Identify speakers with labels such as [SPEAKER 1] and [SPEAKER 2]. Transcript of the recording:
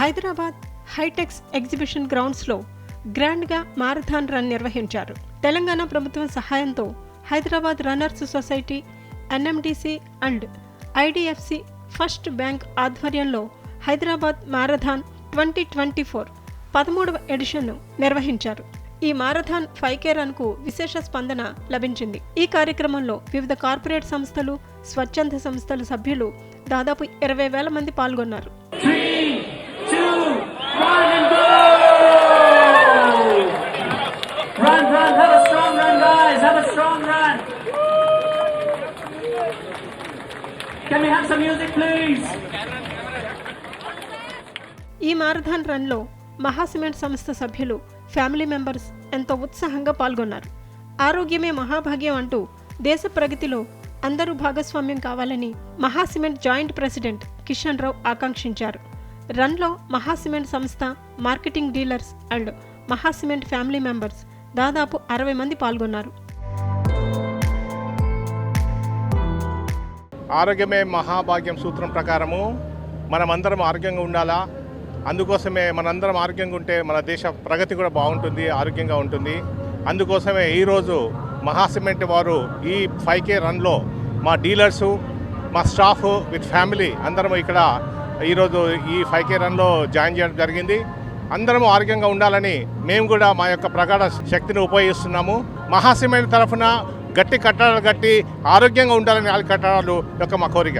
[SPEAKER 1] Hyderabad HITEX exhibition గ్రౌండ్స్లో గ్రాండ్గా marathon run నిర్వహించారు. తెలంగాణ ప్రభుత్వం సహాయంతో Hyderabad runners society NMDC and IDFC first bank ఆధ్వర్యంలో Hyderabad marathon twenty twenty four పదమూడవ ఎడిషన్ను నిర్వహించారు. ఈ మారథాన్ ఫైవ్ కే రన్కు విశేష స్పందన లభించింది. ఈ కార్యక్రమంలో వివిధ కార్పొరేట్ సంస్థలు స్వచ్ఛంద సంస్థల సభ్యులు దాదాపు ఇరవై వేల మంది పాల్గొన్నారు
[SPEAKER 2] Three, two, one, and go! Run, run, have a strong run, guys. Have a strong run. Can we have some music, please?
[SPEAKER 1] ఈ మారథాన్ రన్లో మహాసిమెంట్ సంస్థ సభ్యులు ఫ్యామిలీ మెంబర్స్ ఎంతో ఉత్సాహంగా పాల్గొన్నారు ఆరోగ్యమే మహాభాగ్యం అంటూ దేశ ప్రగతిలో అందరూ భాగస్వామ్యం కావాలని మహాసిమెంట్ జాయింట్ ప్రెసిడెంట్ కిషన్ రావు ఆకాంక్షించారు రన్లో మహాసిమెంట్ సంస్థ marketing dealers and Maha Cement family members దాదాపు అరవై మంది పాల్గొన్నారు
[SPEAKER 3] ఆరోగ్యమే మహాభాగ్యం సూత్రం ప్రకారము. మనమందరం ఆరోగ్యంగా ఉండాలా? అందుకోసమే మనందరం ఆరోగ్యంగా ఉంటే మన దేశ ప్రగతి కూడా బాగుంటుంది ఆరోగ్యంగా ఉంటుంది. అందుకోసమే ఈరోజు మహాసిమెంట్ వారు ఈ ఫైవ్ కే రన్లో మా డీలర్సు మా స్టాఫ్ విత్ ఫ్యామిలీ అందరం ఇక్కడ ఈరోజు ఈ ఫైవ్ కే రన్లో జాయిన్ చేయడం జరిగింది. అందరం ఆరోగ్యంగా ఉండాలని మేము కూడా మా యొక్క ప్రగాఢ శక్తిని ఉపయోగిస్తున్నాము. మహాసిమెంట్ తరఫున గట్టి కట్టడాలు కట్టి ఆరోగ్యంగా ఉండాలని ఆ కట్టడాలు యొక్క మా కోరిక.